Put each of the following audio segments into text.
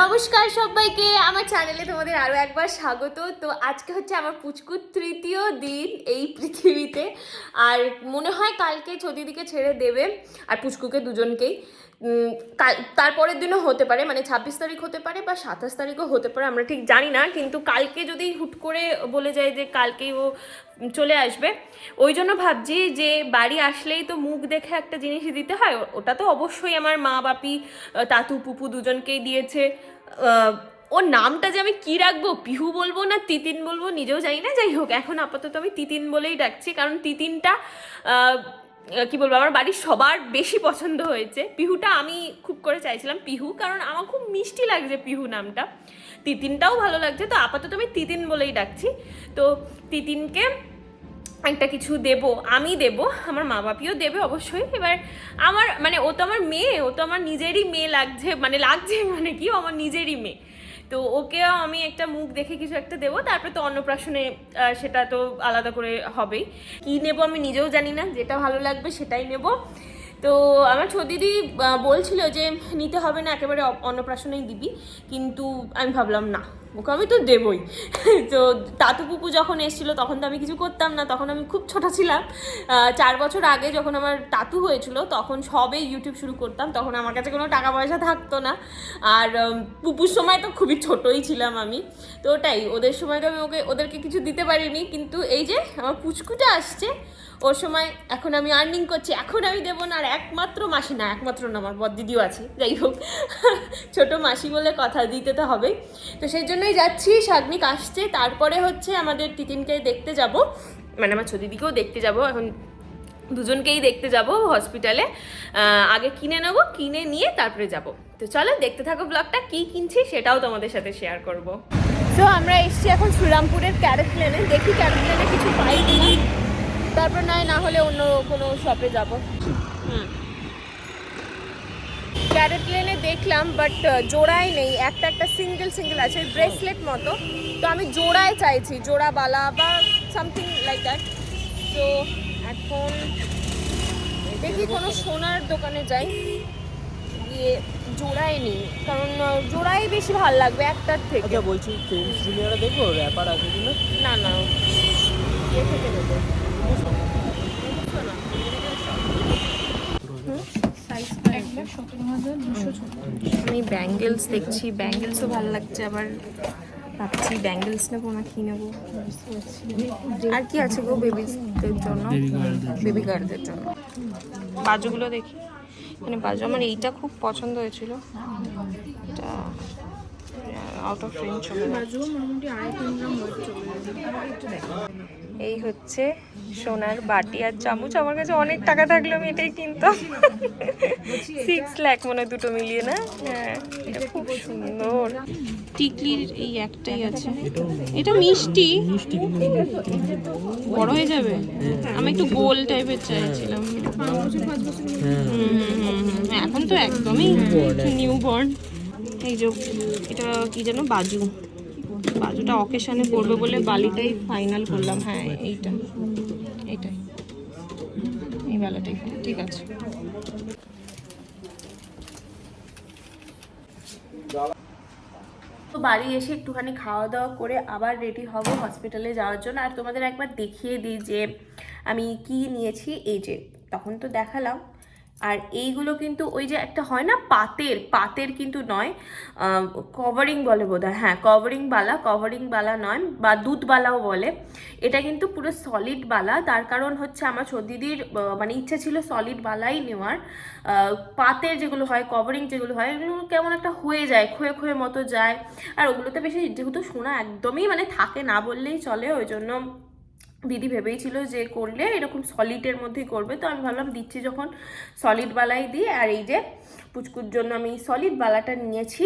নমস্কার সবাইকে, আমার চ্যানেলে তোমাদের আরও একবার স্বাগত। তো আজকে হচ্ছে আমার পুচকুর তৃতীয় দিন এই পৃথিবীতে। আর মনে হয় কালকে ছদিদিকে ছেড়ে দেবে, আর পুচকুকে দুজনকেই। তারপরের দিনও হতে পারে মানে ছাব্বিশ তারিখ হতে পারে বা সাতাশ তারিখও হতে পারে, আমরা ঠিক জানি না, কিন্তু কালকে যদি হুট করে বলে যায় যে কালকেই ও চলে আসবে, ওই জন্য ভাবছি যে বাড়ি আসলেই তো মুখ দেখে একটা জিনিস দিতে হয় ওটা তো অবশ্যই আমার মা, বাপি তাতু, পুপু দুজনকেই দিয়েছে ওর নামটা যে আমি কি রাখব, পিহু বলব না তিতিন বলব নিজেও জানি না, যাই হোক, এখন আপাতত আমি তিতিন বলেই ডাকছি, কারণ তিতিনটা কি বলব, আমার বাড়ির সবার বেশি পছন্দ হয়েছে। পিহুটা আমি খুব করে চাইছিলাম পিহু, কারণ আমার খুব মিষ্টি লাগছে পিহু নামটা। তিতিনটাও ভালো লাগছে, তো আপাতত আমি তিতিন বলেই ডাকছি। তো তিতিনকে একটা কিছু দেব, আমি দেব, আমার মা বাপিও দেবে অবশ্যই। এবার আমার মানে ও তো আমার মেয়ে, ও তো আমার নিজেরই মেয়ে লাগছে মানে লাগছে মানে কি আমার নিজেরই মেয়ে। তো ওকেও আমি একটা মুখ দেখে কিছু একটা দেবো, তারপরে তো অন্নপ্রাশনে সেটা তো আলাদা করে হবেই। কি নেব আমি নিজেও জানি না, যেটা ভালো লাগবে সেটাই নেব। তো আমার ছদিদি বলছিল যে, নিতে হবে না, একেবারে অন্নপ্রাশনেই দিবি। কিন্তু আমি ভাবলাম না। ওকে আমি তো দেবই। তো তাতু পুপু যখন এসেছিল, তখন তো আমি কিছু করতাম না। তখন আমি খুব ছোট ছিলাম। চার বছর আগে যখন আমার তাতু হয়েছিল, তখন সবে ইউটিউব শুরু করতাম। তখন আমার কাছে কোনো টাকা পয়সা থাকতো না। আর পুপুর সময় তো খুবই ছোটই ছিলাম আমি। তো ওটাই, ওদের সময় তো আমি ওকে, ওদেরকে কিছু দিতে পারিনি। কিন্তু এই যে আমার পুচকুটা আসছে, ওর সময় এখন আমি আর্নিং করছি। এখন আমি দেবো না, আর একমাত্র মাসি না, একমাত্র না, আমার বর দিদিও আছে। যাই হোক, ছোটো মাসি বলে কথা দিতে তো হবেই। তো সেই জন্যই যাচ্ছি শাগনিক আসছে, তারপরে হচ্ছে আমাদের তিতিনকে দেখতে যাব। মানে আমার ছদিদিকেও দেখতে যাব, এখন দুজনকেই দেখতে যাব হসপিটালে। আগে কিনে নেব, কিনে নিয়ে তারপরে যাব। তো চলো, দেখতে থাকো ব্লগটা কি কিনছি সেটাও তোমাদের সাথে শেয়ার করব। তো আমরা এসছি এখন শ্রীরামপুরের ক্যারেট প্লেনে দেখি ক্যারেট প্লেনে কিছু পাই তারপর নয়, না হলে অন্য কোনো শপে যাব। হুম। ক্যারেট লেনে দেখলাম বাট জোড়াই নেই। একটা একটা সিঙ্গেল সিঙ্গেল আছে ব্রেসলেট মতো। তো আমি জোড়ায় চাইছি জোড়া বালা বা সামথিং লাইক দ্যাট তো এখন দেখি কোনো সোনার দোকানে যাই। গিয়ে জোড়াই নেই কারণ জোড়াই বেশি ভালো লাগবে একটার থেকে। আচ্ছা বলছি ফ্রেন্ডস জুনিয়ররা র্যাপার আছে না না ইয়ে থেকে দেবো বুঝছ না? আমি ব্যাঙ্গেলস দেখছি ব্যাঙ্গেলসও ভালো লাগছে আবার ভাবছি ব্যাঙ্গেলস নেব না কি নেব? আর কি আছে গো বেবিদের জন্য? বেবি গার্লদের জন্য। বাজুগুলো দেখি। মানে বাজু আমার এইটা খুব পছন্দ হয়েছিল। এটা আউট অফ রেঞ্জ চলে গেছে। এই হচ্ছে সোনার বাটি আর চামচ। আমার কাছে অনেক টাকা থাকলে আমি এটাই কিনতাম। সিক্স লাখ মনে দুটো মিলিয়ে না হ্যাঁ এটা খুব সুন্দর। টিকলির এই একটাই আছে। এটা মিষ্টি। বড় হয়ে যাবে? আমি একটু গোল টাইপের চাইছিলাম। হুম, হুম, হুম, হুম। এখন তো একদমই নিউ বর্ন এই যে এটা কি যেন বাজু। বাজুটা অকেশনে পড়বে বলে বালিটাই ফাইনাল করলাম। হ্যাঁ এইটা। এইটাই। এই বালাটাই ঠিক আছে। তো বাড়ি এসে একটুখানি খাওয়া দাওয়া করে আবার রেডি হব হসপিটালে যাওয়ার জন্য। আর তোমাদের একবার দেখিয়ে দিই যে আমি কি নিয়েছি। এই যে, তখন তো দেখালাম। আর এইগুলো কিন্তু ওই যে একটা হয় না পাতের পাতের কিন্তু নয় কভারিং বলে বোধ হয় কভারিং বালা কভারিং বালা নয় বা দুধবালাও বলে। এটা কিন্তু পুরো সলিড বালা, তার কারণ হচ্ছে আমার সর্দিদির মানে ইচ্ছে ছিল সলিড বালাই নেওয়ার। পাতের যেগুলো হয় কভারিং যেগুলো হয়, এগুলো কেমন একটা হয়ে যায়, ক্ষয়ে ক্ষয়ে মতো যায়। আর ওগুলোতে বেশি যেহেতু সোনা একদমই মানে থাকে না বললেই চলে, ওই জন্য দিদি ভেবেইছিল যে করলে এরকম সলিডের মধ্যেই করবে। তো আমি ভাবলাম দিচ্ছি যখন সলিড বালাই দিয়ে আর এই যে পুচকুর জন্য আমি সলিড বালাটা নিয়েছি।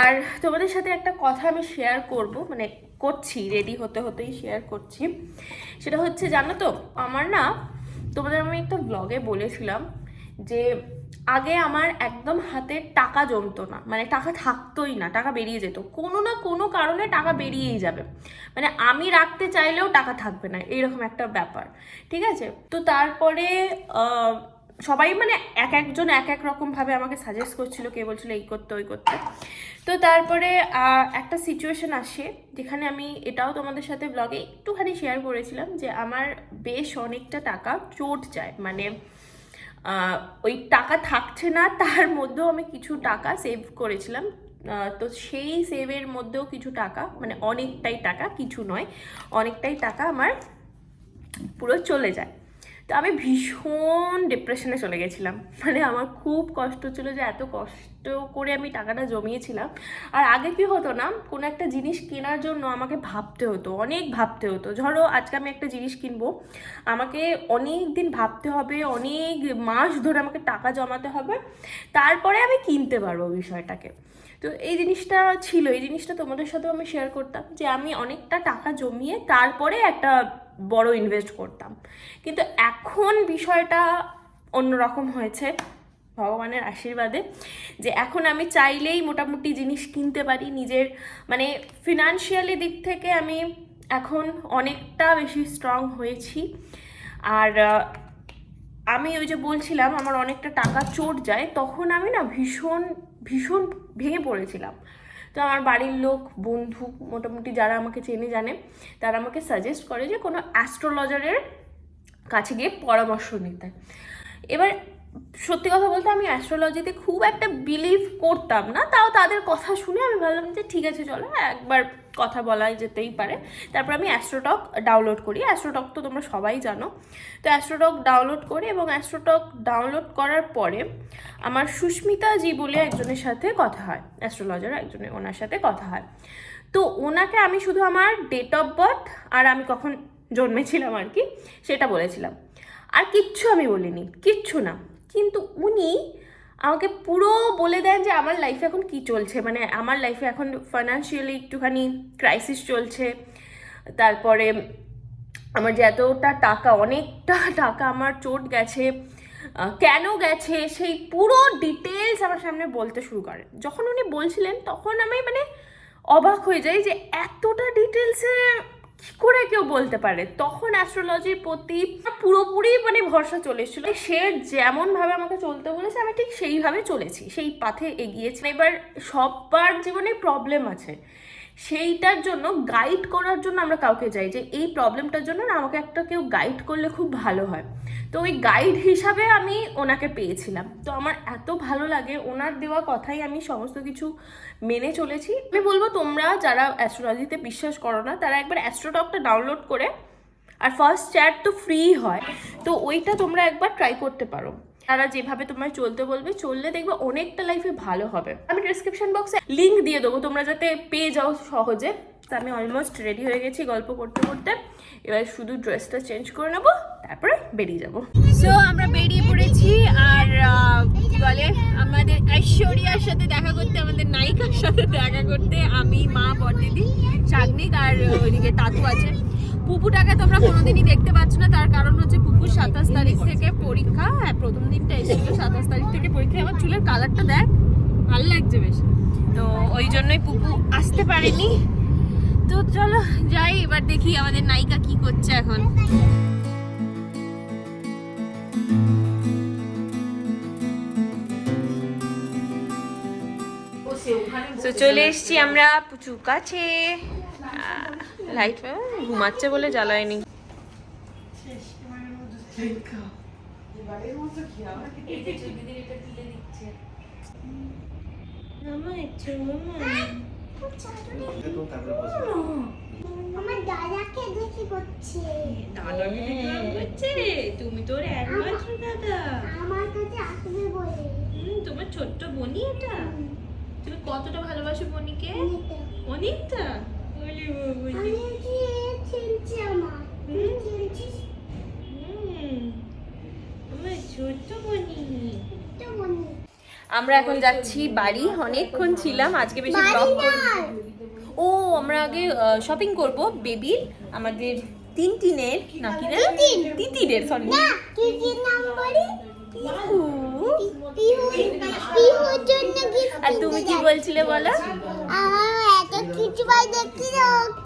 আর তোমাদের সাথে একটা কথা আমি শেয়ার করব মানে করছি রেডি হতে হতেই শেয়ার করছি। সেটা হচ্ছে, জানো তো, আমার না, তোমাদের আমি একটা ব্লগে বলেছিলাম যে আগে আমার একদম হাতে টাকা জমতো না মানে টাকা থাকতোই না, টাকা বেরিয়ে যেত। কোনো না কোনো কারণে টাকা বেরিয়েই যাবে। মানে আমি রাখতে চাইলেও টাকা থাকবে না, এইরকম একটা ব্যাপার, ঠিক আছে? তো তারপরে সবাই মানে এক একজন এক এক রকমভাবে আমাকে সাজেস্ট করছিল, কে বলছিল এই করতে, ওই করতে। তো তারপরে একটা সিচুয়েশন আসে, যেখানে আমি এটাও তোমাদের সাথে ব্লগে একটুখানি শেয়ার করেছিলাম যে আমার বেশ অনেকটা টাকা চোট যায়। মানে ওই টাকা থাকছে না, তার মধ্যেও আমি কিছু টাকা সেভ করেছিলাম। তো সেই সেভের মধ্যেও কিছু টাকা মানে অনেকটাই টাকা, কিছু নয়, অনেকটাই টাকা আমার পুরো চলে যায়। তো আমি ভীষণ ডিপ্রেশনে চলে গেছিলাম। মানে আমার খুব কষ্ট ছিল যে এত কষ্ট করে আমি টাকাটা জমিয়েছিলাম। আর আগে কি হতো না, কোনো একটা জিনিস কেনার জন্য আমাকে ভাবতে হতো, অনেক ভাবতে হতো। ধরো আজকে আমি একটা জিনিস কিনবো, আমাকে অনেক দিন ভাবতে হবে, অনেক মাস ধরে আমাকে টাকা জমাতে হবে, তারপরে আমি কিনতে পারব বিষয়টাকে। তো এই জিনিসটা ছিল, এই জিনিসটা তোমাদের সাথেও আমি শেয়ার করতাম যে আমি অনেকটা টাকা জমিয়ে তারপরে একটা বড় ইনভেস্ট করতাম। কিন্তু এখন বিষয়টা অন্যরকম হয়েছে ভগবানের আশীর্বাদে, যে এখন আমি চাইলেই মোটামুটি জিনিস কিনতে পারি। নিজের মানে ফিনান্সিয়ালি দিক থেকে আমি এখন অনেকটা বেশি স্ট্রং হয়েছি। আর আমি ওই যে বলছিলাম, আমার অনেকটা টাকা চোট যায়, তখন আমি না ভীষণ ভীষণ ভেঙে পড়েছিলাম। তো আমার বাড়ির লোক, বন্ধু মোটামুটি যারা আমাকে চেনে জানে, তারা আমাকে সাজেস্ট করে যে কোনো অ্যাস্ট্রোলজারের কাছে গিয়ে পরামর্শ নিতে। এবার সত্যি কথা বলতে আমি অ্যাস্ট্রোলজিতে খুব একটা বিলিভ করতাম না, তাও তাদের কথা শুনে আমি ভাবলাম যে ঠিক আছে চলো, একবার কথা বলা যেতেই পারে। তারপর আমি অ্যাস্ট্রোটক ডাউনলোড করি অ্যাস্ট্রোটক তো তোমরা সবাই জানো। তো অ্যাস্ট্রোটক ডাউনলোড করি এবং অ্যাস্ট্রোটক ডাউনলোড করার পরে আমার সুস্মিতা জি বলে একজনের সাথে কথা হয় অ্যাস্ট্রোলজার একজনের ওনার সাথে কথা হয়। তো ওনাকে আমি শুধু আমার ডেট অফ বার্থ আর আমি কখন জন্মেছিলাম আর কি, সেটা বলেছিলাম। আর কিচ্ছু আমি বলিনি, কিচ্ছু না। কিন্তু উনি আমাকে পুরো বলে দেন যে আমার লাইফে এখন কি চলছে। মানে আমার লাইফে এখন ফাইন্যান্সিয়ালি একটুখানি ক্রাইসিস চলছে। তারপরে আমার যে এতটা টাকা, অনেকটা টাকা আমার চোট গেছে। কেন গেছে? সেই পুরো ডিটেলস আমার সামনে বলতে শুরু করে। যখন উনি বলছিলেন, তখন আমি মানে অবাক হয়ে যাই যে এতটা ডিটেলসে কি করে কেউ বলতে পারে, তখন অ্যাস্ট্রোলজির প্রতি পুরোপুরি মানে ভরসা চলে এসেছিল। সে যেমনভাবে আমাকে চলতে বলেছে, আমি ঠিক সেইভাবে চলেছি, সেই পাথে এগিয়েছি। এবার সবার জীবনে প্রবলেম আছে। সেইটার জন্য গাইড করার জন্য আমরা কাউকে যাই যে, এই প্রবলেমটার জন্য না আমাকে একটা কেউ গাইড করলে খুব ভালো হয়। তো ওই গাইড হিসাবে আমি ওনাকে পেয়েছিলাম। তো আমার এত ভালো লাগে, ওনার দেওয়া কথাই আমি সমস্ত কিছু মেনে চলেছি। আমি বলব তোমরা যারা অ্যাস্ট্রোলজিতে বিশ্বাস করো না, তারা একবার অ্যাস্ট্রোটকটা ডাউনলোড করে আর ফার্স্ট চ্যাট তো ফ্রি হয়। তো ওইটা তোমরা একবার ট্রাই করতে পারো। তারা যেভাবে তোমায় চলতে বলবে, চললে দেখবে অনেকটা লাইফে ভালো হবে। আমি ডিসক্রিপশন বক্সে লিংক দিয়ে দেবো, তোমরা যাতে পেয়ে যাও সহজে। তো আমি অলমোস্ট রেডি হয়ে গেছি গল্প করতে করতে। এবার শুধু ড্রেসটা চেঞ্জ করে নেব, তারপরে বেরিয়ে যাব। সো আমরা বেরিয়ে পড়েছি আর বলে, আমাদের ঐশ্বরিয়ার সাথে দেখা করতে, আমাদের নায়িকার সাথে দেখা করতে আমি, মা, বড়দিদি শাগনিক আর ওইদিকে তাতু আছে। পুপুটাকে তোমরা কোনোদিনই দেখতে পাচ্ছ না, তার কারণ হচ্ছে পুপুর সাতাশ তারিখ থেকে পরীক্ষা হ্যাঁ প্রথম দিনটা এসেছিল সাতাশ তারিখ থেকে পরীক্ষা আমার চুলের কালারটা দেখ, ভালো লাগছে বেশ। তো ওই জন্যই পুপু আসতে পারেনি। তো চলো যাই এবার দেখি আমাদের নায়িকা কি করছে এখন। তো চলে এসেছি আমরা পুচু কাছে। লাইট ঘুমাচ্ছে বলে জ্বালায়নি। আমার দাদাকে দেখি করছে। তুমি তোর একমাত্র দাদা আমার কাছে আসবে বলে। তোমার ছোট্ট বনি এটা? তুমি কতটা ভালোবাসো বনিকে। অনেকটা বলি ছিলছিস আমার ছোট্ট বনি তো বনি আমরা এখন যাচ্ছি বাড়ি অনেকক্ষণ ছিলাম আজকে বেশি ব্লগ ও আমরা আগে শপিং করব বেবির আমাদের তিন টিনের না কি তিতিরের সরি না নাম বলি আর তুমি কি বলছিলে বলো? আমার এত কিছু ভাই দেখছি ওকে আর আমি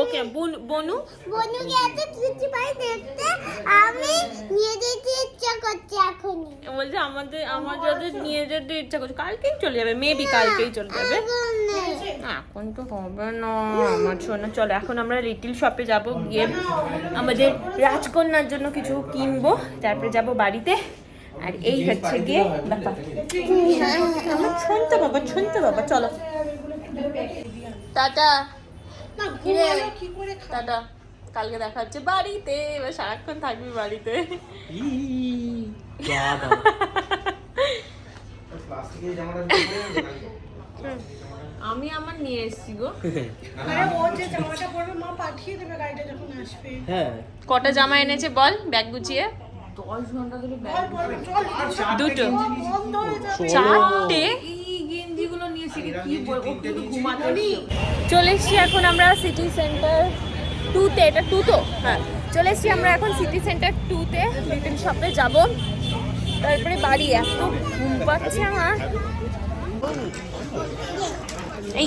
ওকে বনু বনুকে এত খুশি পাই দেখতে আমি নিয়ে যেতে ইচ্ছা করছে এখনই। বলছে আমাদের আমার যাদের নিয়ে যেতে ইচ্ছা করছে কালকেই চলে যাবে মেবি কালকেই চলে যাবে। এখন তো হবে না আমার শোনা চলো এখন আমরা লিটিল শপে যাব গিয়ে আমাদের রাজকন্যার জন্য কিছু কিনবো তারপরে যাব বাড়িতে। আর এই হচ্ছে গিয়ে ব্যাপার। আমার শুনতে বাবা শুনতে বাবা চলো। টাটা। টাটা কালকে দেখা হচ্ছে বাড়িতে এবার সারাক্ষণ থাকবি বাড়িতে। আমি আমার নিয়ে এসেছি গো। আরে ও যে জামাটা পরবে মা পাঠিয়ে দেবে গাড়িটা যখন আসবে। হ্যাঁ। কটা জামা এনেছে বল ব্যাগ গুছিয়ে? বল বল চল দুটো। বন্ধ হয়ে যাবে। চারটে? চলে এসছি এখন আমরা সিটি সেন্টার টুতে এটা টু তো? হ্যাঁ। চলে এসছি আমরা এখন সিটি সেন্টার টুতে লিটল শপে যাব। তারপরে বাড়ি, এত ঘুম পাচ্ছে আমার। এই।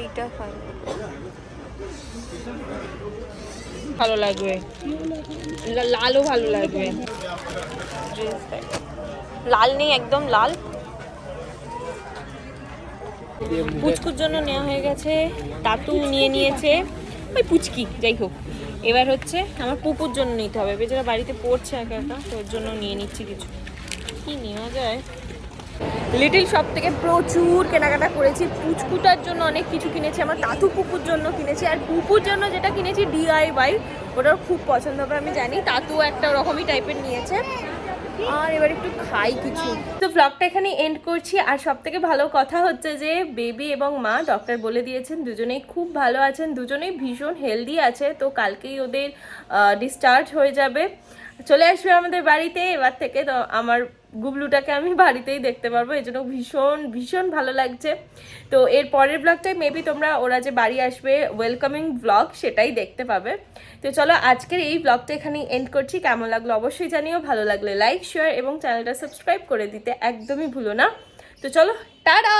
এইটা ভালো ভালো লাগবে। লালও ভালো লাগবে। লাল নেই, একদম লাল। পুচকুর জন্য নেওয়া হয়ে গেছে, তাতু নিয়ে নিয়েছে। ওই পুচকি, যাই হোক। এবার হচ্ছে আমার পুকুর জন্য নিতে হবে। বেচারা বাড়িতে পড়ছে একা একা, তো ওর জন্য নিয়ে নিচ্ছি কিছু। কি নেওয়া যায়? লিটিল শপ থেকে প্রচুর কেনাকাটা করেছি। পুচকুটার জন্য অনেক কিছু কিনেছি, আমার তাতু পুকুর জন্য কিনেছি। আর পুকুর জন্য যেটা কিনেছি ডিআই ডিআইওয়াই ওটার খুব পছন্দ হবে, আমি জানি। তাতু একটা রকমই টাইপের নিয়েছে। আর এবার একটু খাই কিছু। তো ব্লগটা এখানে এন্ড করছি। আর সব থেকে ভালো কথা হচ্ছে যে বেবি এবং মা ডক্টর বলে দিয়েছেন, দুজনেই খুব ভালো আছেন, দুজনেই ভীষণ হেলদি আছে। তো কালকেই ওদের ডিসচার্জ হয়ে যাবে। চলে আসবে আমাদের বাড়িতে। এবার থেকে তো আমার গুবলুটাকে আমি বাড়িতেই দেখতে পারব এই জন্য ভীষণ ভীষণ ভালো লাগছে। তো এর পরের ব্লগটাই মেবি তোমরা, ওরা যে বাড়ি আসবে ওয়েলকামিং ব্লগ সেটাই দেখতে পাবে। তো চলো আজকের এই ব্লগটা এখানেই এন্ড করছি। কেমন লাগল অবশ্যই জানিও, ভালো লাগলে লাইক শেয়ার এবং চ্যানেলটা সাবস্ক্রাইব করে দিতে একদমই ভুলো না। তো চলো টাটা